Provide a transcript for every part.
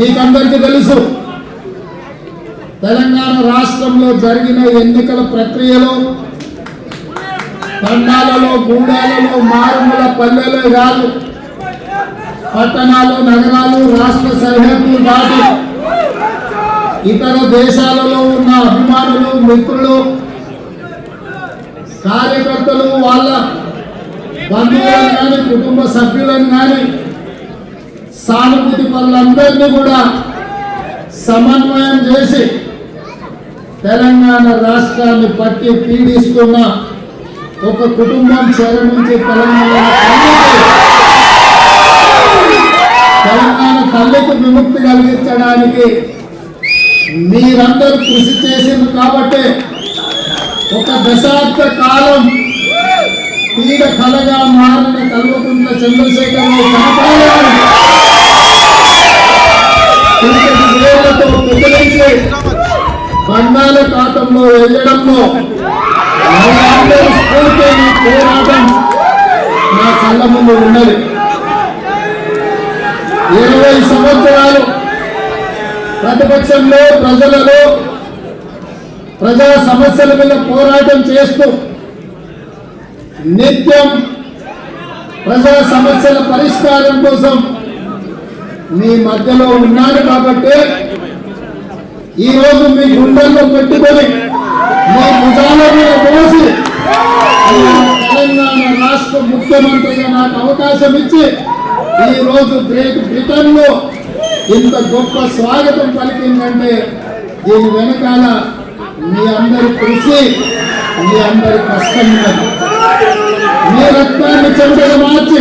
మీకందరికీ తెలుసు. తెలంగాణ రాష్ట్రంలో జరిగిన ఎన్నికల ప్రక్రియలో తండాలలో గూడాలలో మారుమూల పల్లెలే కాదు పట్టణాలు నగరాలు రాష్ట్ర సరిహద్దులు దాటి ఇతర దేశాలలో ఉన్న అభిమానులు మిత్రులు కార్యకర్తలు వాళ్ళ బంధువులను కానీ కుటుంబ సభ్యులను కానీ సానుభూతి పనులందరినీ కూడా సమన్వయం చేసి తెలంగాణ రాష్ట్రాన్ని పట్టి పీడిస్తున్న ఒక కుటుంబం చెర నుంచి తెలంగాణ తెలంగాణ తల్లికి విముక్తి కలిగించడానికి మీరందరూ కృషి చేసింది కాబట్టి ఒక దశాబ్ద కాలం పీడ కలగా మారిన కల్వకుంట్ల చంద్రశేఖరరావు కనపడారు బండాల కాటంలో వెళ్ళడంలో పోరాటం నా కళ్ళ ముందు ఉన్నది ఇరవై సంవత్సరాలు ప్రతిపక్షంలో ప్రజలలో ప్రజా సమస్యల మీద పోరాటం చేస్తూ నిత్యం ప్రజా సమస్యల పరిష్కారం కోసం మీ మధ్యలో ఉన్నాను కాబట్టి ఈ రోజు మీ గుండెల్లో పెట్టుకొని మీ భుజాల మీద పోసి తెలంగాణ రాష్ట్ర ముఖ్యమంత్రిగా నాకు అవకాశం ఇచ్చి ఈ రోజు గ్రేట్ బ్రిటన్లో ఇంత గొప్ప స్వాగతం పలికిందంటే దీని వెనకాల మీ అందరి కృషి మీ అందరి కష్టం ఉన్నది. మీ రక్తాన్ని చెమటగా మార్చి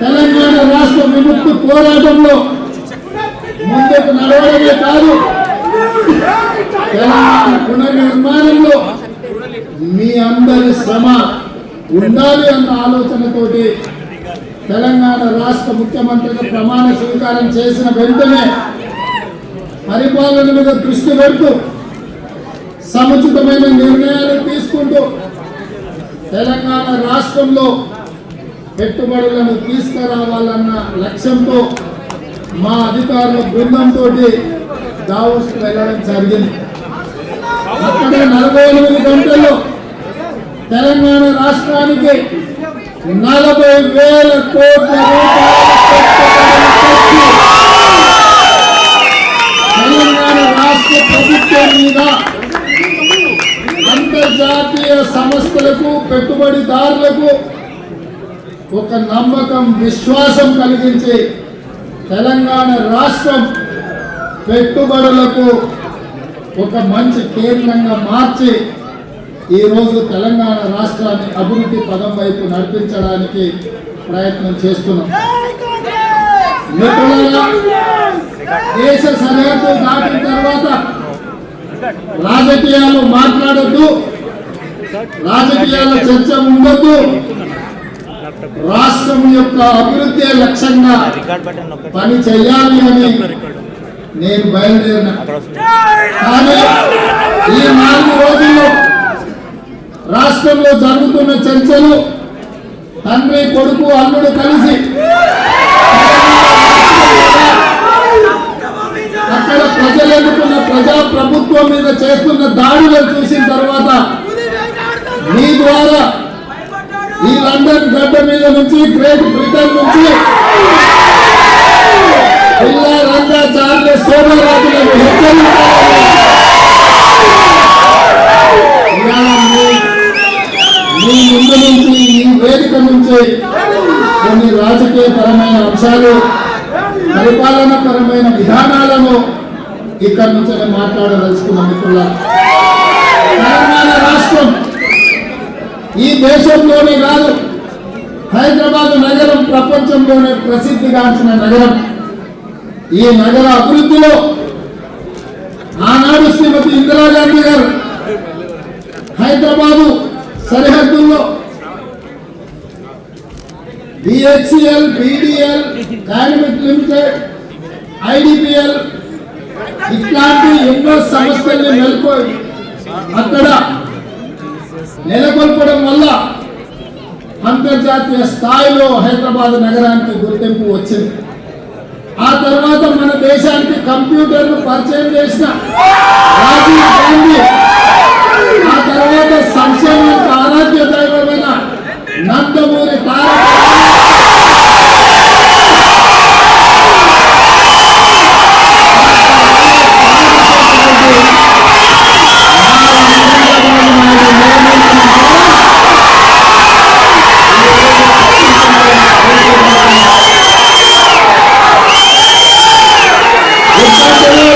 తెలంగాణ రాష్ట్ర విముక్తి పోరాటంలో ముందుకు నడవడమే కాదు తెలంగాణ పునర్నిర్మాణంలో మీ అందరి శ్రమ ఉండాలి అన్న ఆలోచనతోటి తెలంగాణ రాష్ట్ర ముఖ్యమంత్రిగా ప్రమాణ స్వీకారం చేసిన వెంటనే పరిపాలన మీద దృష్టి పెడుతూ సముచితమైన నిర్ణయాలు తీసుకుంటూ తెలంగాణ రాష్ట్రంలో పెట్టుబడులను తీసుకురావాలన్న లక్ష్యంతో మా అధికారుల బృందంతో దావోస్ వెళ్ళడం జరిగింది. అక్కడ నలభై ఎనిమిది గంటల్లో తెలంగాణ రాష్ట్రానికి నలభై వేల కోట్ల తెలంగాణ రాష్ట్ర ప్రభుత్వం మీద అంతర్జాతీయ సంస్థలకు పెట్టుబడిదారులకు ఒక నమ్మకం విశ్వాసం కలిగించి తెలంగాణ రాష్ట్రం పెట్టుబడులకు ఒక మంచి కేంద్రంగా మార్చి ఈరోజు తెలంగాణ రాష్ట్రాన్ని అభివృద్ధి పదం వైపు నడిపించడానికి ప్రయత్నం చేస్తున్నాం. దేశ సరిహద్దు దాటిన తర్వాత రాజకీయాలు మాట్లాడద్దు రాజకీయాల చర్చ ఉండద్దు. రాష్ట్రం యొక్క అభివృద్ధి లక్ష్యంగా పని చేయాలి అని నేను బయలుదేరిన ఈ నాలుగు రోజుల్లో రాష్ట్రంలో జరుగుతున్న చర్చలు తండ్రి కొడుకు అల్లుడు కలిసి అక్కడ ప్రజలు ఎన్నుకున్న ప్రజా ప్రభుత్వం మీద చేస్తున్న దాడులను చూసిన తర్వాత మీ ద్వారా ఈ లండన్ గడ్డ మీద నుంచి గ్రేట్ బ్రిటన్ నుంచి చార్లెస్ సోమరాజులను మీ- ముందు నుంచి ఈ వేదిక నుంచి కొన్ని రాజకీయ పరమైన అంశాలు పరిపాలన పరమైన విధానాలను ఇక్కడి నుంచి మాట్లాడదలుచుకున్న మిత్రుల తెలంగాణ రాష్ట్రం ఈ దేశంలోనే కాదు హైదరాబాద్ నగరం ప్రపంచంలోనే ప్రసిద్ధిగాంచిన నగరం. ఈ నగర అభివృద్ధిలో ఆనాడు శ్రీమతి ఇందిరాగాంధీ గారు హైదరాబాదు సరిహద్దుల్లో BHCL BDL dynamic limited IDPL ఇట్లాంటి ఎన్నో సంస్థల్ని నెలకొ అక్కడ నెలకొల్పడం వల్ల అంతర్జాతీయ స్థాయిలో హైదరాబాద్ నగరానికి గుర్తింపు వచ్చింది. ఆ తర్వాత మన దేశానికి కంప్యూటర్ను పరిచయం చేసిన